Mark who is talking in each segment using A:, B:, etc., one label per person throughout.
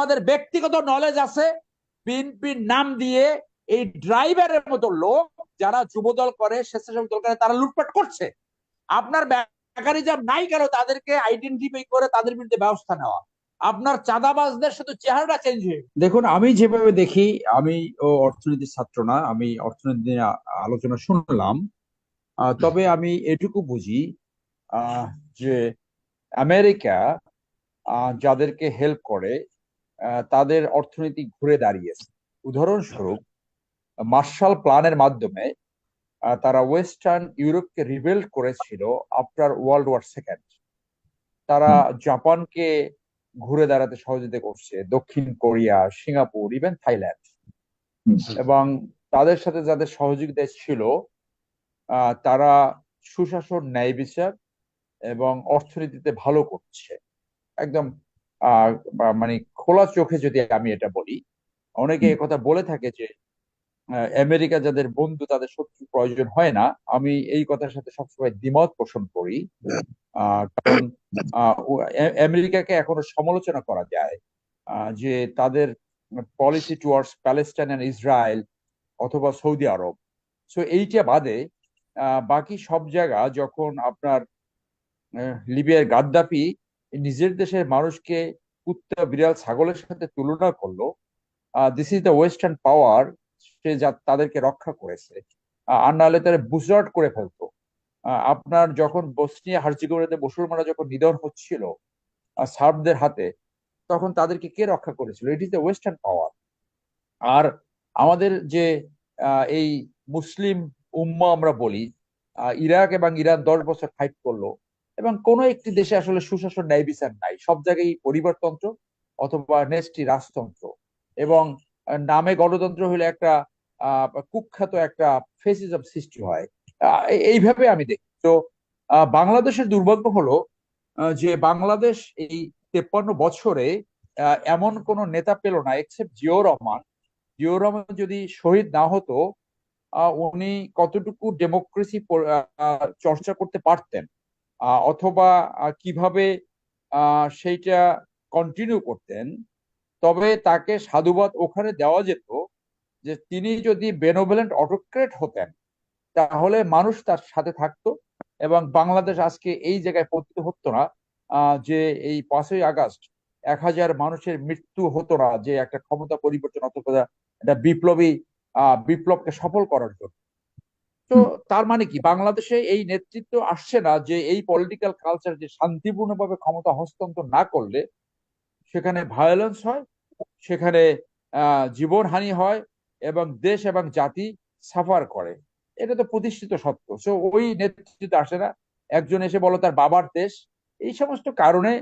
A: আমাদের ব্যক্তিগত নলেজ আছে বিএনপির নাম দিয়ে এই ড্রাইভারের মতো লোক যারা যুবদল করে, স্বেচ্ছাসেবক দল করে, তারা লুটপাট করছে। আপনার মেকানিজম নাই কেন, তাদেরকে আইডেন্টিফাই করে তাদের বিরুদ্ধে ব্যবস্থা নেওয়া। আপনার চাঁদাবাজদের শুধু চেহারাটা চেঞ্জ হয়ে দেখুন, আমি যেভাবে দেখি, আমি ও অর্থনীতির ছাত্র না, আমি অর্থনীতি নিয়ে আলোচনা শুনলাম। তবে আমি এটুকু বুঝি যে আমেরিকা যাদেরকে হেল্প করে তাদের অর্থনীতি ঘুরে দাঁড়িয়েছে। উদাহরণস্বরূপ মার্শাল প্ল্যানের মাধ্যমে তারা ওয়েস্টার্ন ইউরোপকে রিবেল্ড করেছিল আফটার ওয়ার্ল্ড ওয়ার সেকেন্ড। তারা জাপানকে ঘুরে দাঁড়াতে সহযোগিতা করছে দক্ষিণ কোরিয়া সিঙ্গাপুর ইভেন থাইল্যান্ড। এবং তাদের সাথে যাদের সহযোগিতা ছিল আহ, তারা সুশাসন ন্যায় বিচার এবং অর্থনীতিতে ভালো করছে। একদম মানে খোলা চোখে যদি আমি এটা বলি অনেকে কথা বলে থাকে যে আমেরিকা যাদের বন্ধু তাদের শত্রু প্রয়োজন হয় না। আমি এই কথার সাথে সবসময় দ্বিমত পোষণ করি। কারণ আমেরিকাকে এখনও সমালোচনা করা যায় যে তাদের policy towards Palestine and Israel অথবা সৌদি আরব। সো এইটা বাদে আহ, বাকি সব জায়গা যখন আপনার লিবিয়ার গাদ্দাফি নিজের দেশের মানুষকে কুত্তা, বিড়াল, ছাগলের সাথে তুলনা করল this is the western power সে যা তাদেরকে রক্ষা করেছে আর নাহলে তারা বুজরাট করে ফেলতো। আপনার যখন বসনিয়া, হার্জিগোনাতে মুসলমানরা যখন নিধন হচ্ছিল সার্বদের হাতে, তখন তাদেরকে কে রক্ষা করেছিল? It is the western power আর আমাদের যে এই মুসলিম উম্মা আমরা বলি ইরাক এবং ইরান দশ বছর ফাইট করল এবং কোনো একটি দেশে আসলে সুশাসন ন্যায় বিচার নাই। সব জায়গায় পরিবারতন্ত্র অথবা নেস্টি রাজতন্ত্র। এবং নামে গণতন্ত্র হলে একটা কুখ্যাত একটা ফেসিজম সৃষ্টি হয়। এইভাবে আমি দেখি। তো বাংলাদেশের দুর্ভাগ্য হলো যে বাংলাদেশ এই তেপ্পান্ন বছরে এমন কোন নেতা পেল না এক্সেপ্ট জিয়াউর রহমান। জিয়াউর রহমান যদি শহীদ না হতো উনি কতটুকু ডেমোক্রেসি চর্চা করতে পারতেন? অথবা কীভাবে সেইটা কন্টিনিউ করতেন, তবে তাকে সাধুবাদ ওখানে দেওয়া যেত যে, তিনি যদি বেনোভেলেন্ট অটোক্রেট হতেন, তাহলে মানুষ তার সাথে থাকতো এবং বাংলাদেশ আজকে এই জায়গায় পতিত হতো না যে এই পাঁচই আগস্ট এক হাজার মানুষের মৃত্যু হতো না, যে একটা ক্ষমতা পরিবর্তন অথবা একটা বিপ্লবী বিপ্লবকে সফল করার জন্য। তো তার মানে কি? বাংলাদেশে এই নেতৃত্ব আসছে না যে এই পলিটিক্যাল কালচার যে শান্তিপূর্ণভাবে ক্ষমতা হস্তান্তর না করলে সেখানে ভায়োলেন্স হয় সেখানে আহ জীবনহানি হয় এবং দেশ এবং জাতি সাফার করে। এটা তো প্রতিষ্ঠিত সত্য। সো ওই নেতৃত্ব আসে না। একজন এসে বলো তার বাবার দেশ। এই সমস্ত কারণে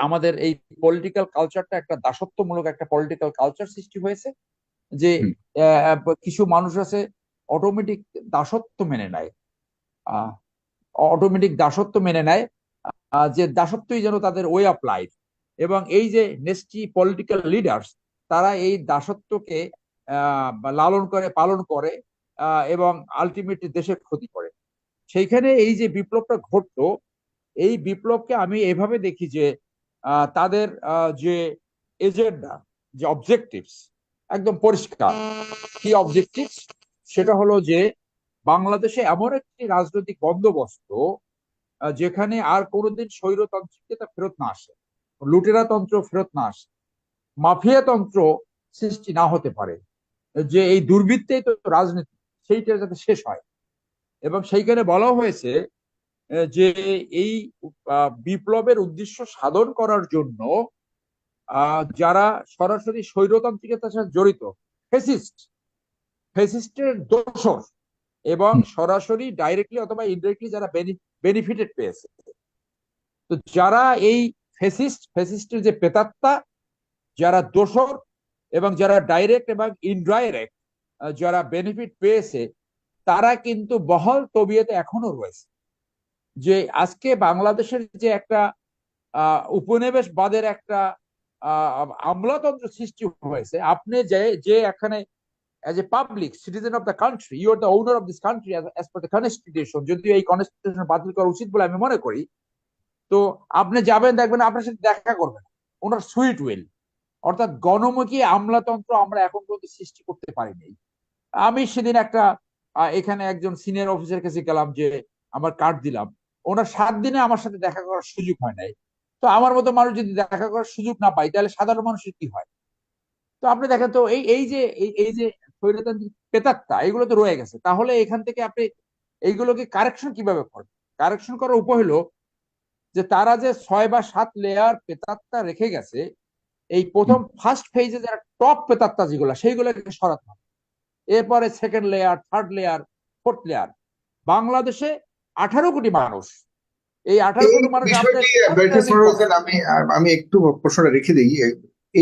A: আমাদের এই পলিটিক্যাল কালচারটা একটা দাসত্বমূলক একটা পলিটিক্যাল কালচার সৃষ্টি হয়েছে যে আহ, কিছু মানুষ আছে অটোমেটিক দাসত্ব মেনে নেয়। অটোমেটিক দাসত্ব মেনে নেয়। যে দাসত্বই যেন তাদের ওয়ে অফ লাইফ এবং এই যে নেস্টি পলিটিক্যাল লিডার্স তারা এই দাসত্বকে লালন করে, পালন করে এবং আলটিমেটলি দেশের ক্ষতি করে। সেইখানে এই যে বিপ্লবটা ঘটলো, এই বিপ্লবকে আমি এভাবে দেখি যে তাদের যে এজেন্ডা যে অবজেক্টিভস একদম পরিষ্কার। কি অবজেক্টিভস সেটা হলো যে বাংলাদেশে এমন একটি রাজনৈতিক বন্দোবস্ত যেখানে আর কোনোদিন স্বৈরতান্ত্রিকতা ফেরত না আসে, লুটেরা তন্ত্র ফেরত না আসে, মাফিয়া তন্ত্র সৃষ্টি না হতে পারে, যে এই দুর্বৃত্তেই তো রাজনীতি, সেইটা যাতে শেষ হয়। এবং সেইখানে বলা হয়েছে যে এই বিপ্লবের উদ্দেশ্য সাধন করার জন্য যারা সরাসরি স্বৈরতান্ত্রিকতার সাথে জড়িত, ফেসিস্ট ফেসিস্টের দোষর এবং সরাসরি ডাইরেক্টলি অথবা ইনডাইরেক্টলি যারা বেনিফিটেড পেয়েছে। তো যারা এই ফেসিস্ট ফেসিস্টের যে প্রেতাত্মা যারা দোষর এবং যারা ডাইরেক্ট এবং ইনডাইরেক্ট যারা বেনিফিট পেয়েছে তারা কিন্তু বহল তবিয়তে এখনও রয়েছে। যে আজকে বাংলাদেশের যে একটা আহ, উপনিবেশবাদের একটা আহ, আমলাতন্ত্র সৃষ্টি হয়েছে আপনি যে যে এখানে a public citizen of the country, you are the owner of this country as, as per the constitution. যদিও এই কনস্টিটিউশন বাতিল করা উচিত বলে আমি মনে করি তো আপনি যাবেন দেখবেন আপনার সাথে দেখা করবেন ওনার সুইট উইল। অর্থাৎ গণমুখী আমলাতন্ত্র আমরা এখন পর্যন্ত সৃষ্টি করতে পারিনি। আমি সেদিন একটা এখানে একজন সিনিয়র অফিসার কাছে গেলাম যে আমার কার্ড দিলাম। ওনার সাত দিনে আমার সাথে দেখা করার সুযোগ হয় নাই। তো আমার মতো মানুষ যদি দেখা করার সুযোগ না পায় তাহলে সাধারণ মানুষের কি হয়? তো আপনি দেখেন তো এই এই যে এই যে স্বৈরতান্ত্রিক পেতাত্তা এগুলো তো রয়ে গেছে। তাহলে এখান থেকে আপনি এইগুলোকে কারেকশন কীভাবে করবেন? কারেকশন করার উপায় হলো যে তারা যে ছয় বা সাত লেয়ার পেতাত্তা রেখে গেছে এই প্রথম ফার্স্ট ফেজে যারা টপ পেতাত্তা যেগুলো সেইগুলোকে সরাতে হবে। এরপরে second layer third layer fourth layer বাংলাদেশে আঠারো কোটি মানুষ। এই আঠারো কোটি মানুষ
B: আমি আমি একটু প্রশ্নটা রেখে দিই।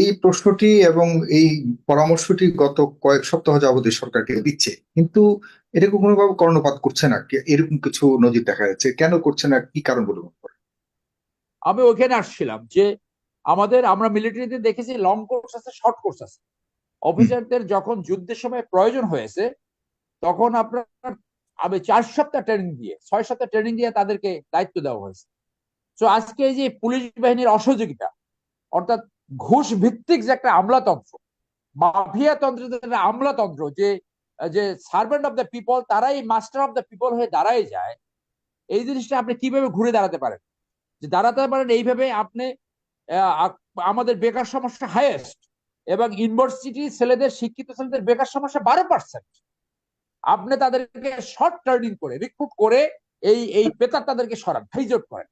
B: এই প্রশ্নটি এবং এই পরামর্শটি গত কয়েক সপ্তাহ যাবত সরকারকে দিচ্ছে। কিন্তু এটাকে কোনোভাবে কর্ণপাত করছে না। এরকম কিছু নজির দেখা যাচ্ছে। কেন করছে না? কি কারণ বলে করেন
A: আমি ওইখানে আসছিলাম যে আমাদের, আমরা মিলিটারিতে দেখেছি লং কোর্স আছে শর্ট কোর্স আছে। অফিসারদের যখন যুদ্ধের সময় প্রয়োজন হয়েছে, তখন আপনার আমি চার সপ্তাহ ট্রেনিং দিয়ে, ছয় সপ্তাহ ট্রেনিং দিয়ে তাদেরকে দায়িত্ব দেওয়া হয়েছে। তো আজকে এই যে পুলিশ বাহিনীর অসহযোগিতা, অর্থাৎ ঘুষ ভিত্তিক যে একটা আমলাতন্ত্র মাফিয়া তন্ত্রের আমলাতন্ত্র, যে যে সার্ভেন্ট অফ দ্য পিপল তারাই মাস্টার অফ দ্য পিপল হয়ে দাঁড়ায় যায়, এই জিনিসটা আপনি কীভাবে ঘুরে দাঁড়াতে পারেন? যে দাঁড়াতে পারেন এইভাবে আপনি আমাদের বেকার সমস্যা হাইয়েস্ট এবং ইউনিভার্সিটি ছেলেদের, শিক্ষিত ছেলেদের বেকার সমস্যা বারো পার্সেন্ট আপনি তাদেরকে শর্ট টার্নিং করে রিক্রুট করে এই এই পেতার তাদেরকে সরান হাইজট করেন।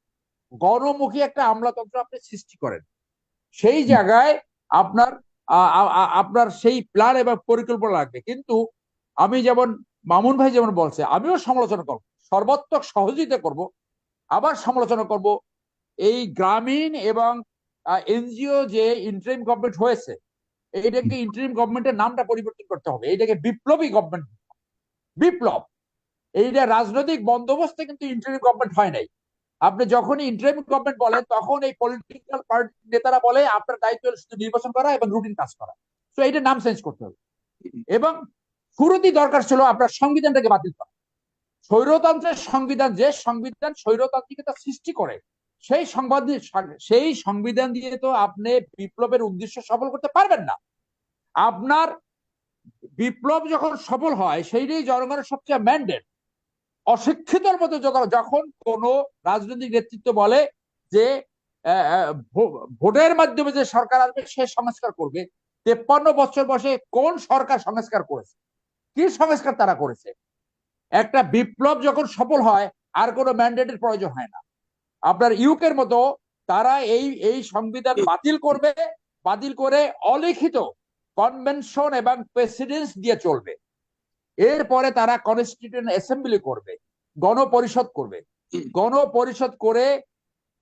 A: গণমুখী একটা আমলাতন্ত্র আপনি সৃষ্টি করেন। সেই জায়গায় আপনার আপনার সেই প্ল্যান এবং পরিকল্পনা লাগবে। কিন্তু আমি যেমন, মামুন ভাই যেমন বলছে, আমিও সমালোচনা করব। সর্বাত্মক সহযোগিতা করব, আবার সমালোচনা করব। এই গ্রামীণ এবং এনজিও যে ইন্টারিম গভর্নমেন্ট হয়েছে, এইটাকে ইন্টারিম গভর্নমেন্টের নামটা পরিবর্তন করতে হবে। এইটাকে বিপ্লবী গভর্নমেন্ট বিপ্লব। এইটা রাজনৈতিক বন্দোবস্তে কিন্তু ইন্টারিম গভর্নমেন্ট হয় নাই। আপনি যখনই ইন্টারিম গভর্নমেন্ট বলেন, তখন এই পলিটিক্যাল পার্টি নেতারা বলে, আপনার দায়িত্ব শুধু নির্বাচন করা এবং রুটিন কাজ করা। তো এইটা নাম চেঞ্জ করতে হবে। এবং শুরুতেই দরকার ছিল আপনার সংবিধানটাকে বাতিল করা। স্বৈরতন্ত্রের সংবিধান, যে সংবিধান স্বৈরতান্ত্রিকতা সৃষ্টি করে, সেই সংবাদ সেই সংবিধান দিয়ে তো আপনি বিপ্লবের উদ্দেশ্য সফল করতে পারবেন না। আপনার বিপ্লব যখন সফল হয়, সেইটাই জনগণের সবচেয়ে ম্যান্ডেট অশিক্ষিতর মতো যখন কোন রাজনৈতিক নেতৃত্ব বলে যে ভোটের মাধ্যমে যে সরকার আসবে, সে সংস্কার করবে। তেপ্পান্ন বছর বয়সে কোন সরকার সংস্কার করেছে? কি সংস্কার তারা করেছে? একটা বিপ্লব যখন সফল হয়, আর কোনো ম্যান্ডেটের প্রয়োজন হয় না। আপনার ইউকের মতো তারা এই এই সংবিধান বাতিল করবে, বাতিল করে অলিখিত কনভেনশন এবং প্রেসিডেন্স দিয়ে চলবে। এরপরে তারা কনস্টিটিউশন অ্যাসেম্বলি করবে, গণপরিষদ করবে। গণপরিষদ করে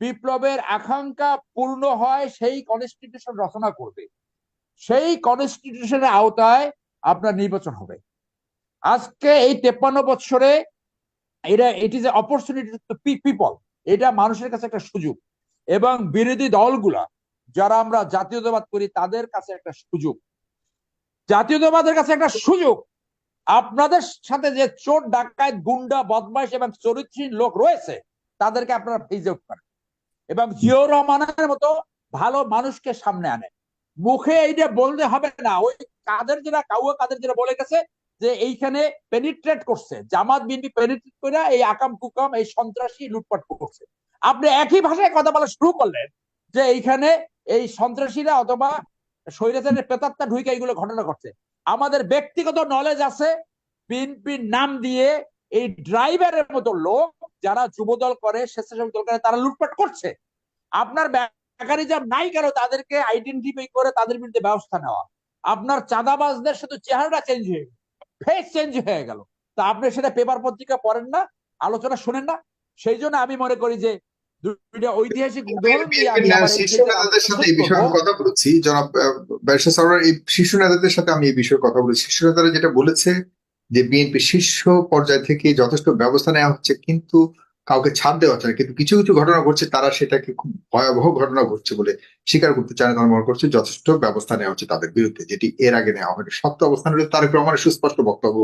A: বিপ্লবের আকাঙ্ক্ষা পূর্ণ হয়, সেই কনস্টিটিউশন রচনা করবে। সেই কনস্টিটিউশনের আওতায় আপনার নির্বাচন হবে। আজকে এই তেপ্পান্ন বছরে এটা it is opportunity to people এটা মানুষের কাছে একটা সুযোগ। এবং বিরোধী দলগুলা, যারা আমরা জাতীয়তাবাদ করি, তাদের কাছে একটা সুযোগ। জাতীয়তাবাদের কাছে একটা সুযোগ। আপনাদের সাথে যে চোর, ডাকাত, গুন্ডা, বদমাইশ এবং চরিত্রহীন লোক রয়েছে, তাদেরকে আপনারা ফেজ আউট করেন। এবং জিয়র রহমানের মতো ভালো মানুষকে সামনে আনেন মুখে এইটা বলতে হবে না, ওই কাদের যারা কাউয়া, কাদের যারা বলে গেছে যে এইখানে পেনিট্রেট করছে, জামাত বিএনপি পেনিট্রেট করে এই আকাম, কুকাম, এই সন্ত্রাসী লুটপাট করছে। আপনি একই ভাষায় কথা বলা শুরু করলেন যে এইখানে এই সন্ত্রাসীরা অথবা স্বৈরাচারের পেতাত্তা ঢুকে এইগুলো ঘটনা ঘটছে। আমাদের ব্যক্তিগত নলেজ আছে বিএনপির নাম দিয়ে এই ড্রাইভারের মতো লোক যারা যুবদল করে, স্বেচ্ছাসেবক দল করে, তারা লুটপাট করছে। আপনার মেকানিজম নাই কেন? তাদেরকে আইডেন্টিফাই করে তাদের বিরুদ্ধে ব্যবস্থা নেওয়া। আপনার চাঁদাবাজদের শুধু চেহারাটা চেঞ্জ হয়ে ফেস চেঞ্জ হয়ে গেল। তা আপনি সেটা পেপার পত্রিকা পড়েন না, আলোচনা শুনেন না। সেই জন্য আমি মনে করি যে দুইটা ঐতিহাসিক আমার
B: শীর্ষ নেতাদের সাথে এই বিষয়ে আমি কথা বলেছি। জনাব ব্যারিস্টার সরোয়ার এই শীর্ষ নেতাদের সাথে আমি এই বিষয়ে কথা বলেছি। শীর্ষ নেতারা যেটা বলেছে যে বিএনপি শীর্ষ পর্যায় থেকে যথেষ্ট ব্যবস্থা নেওয়া হচ্ছে কিন্তু কাউকে ছাড় দেওয়া হচ্ছে না। কিন্তু কিছু কিছু ঘটনা ঘটছে তারা সেটাকে খুব ভয়াবহ ঘটনা ঘটছে বলে স্বীকার করতে চায় না তারা মনে করছে যথেষ্ট ব্যবস্থা নেওয়া হচ্ছে তাদের বিরুদ্ধে যেটি এর আগে নেওয়া হয়নি। সত্য অবস্থান হলে তারেক রহমানের সুস্পষ্ট বক্তব্য।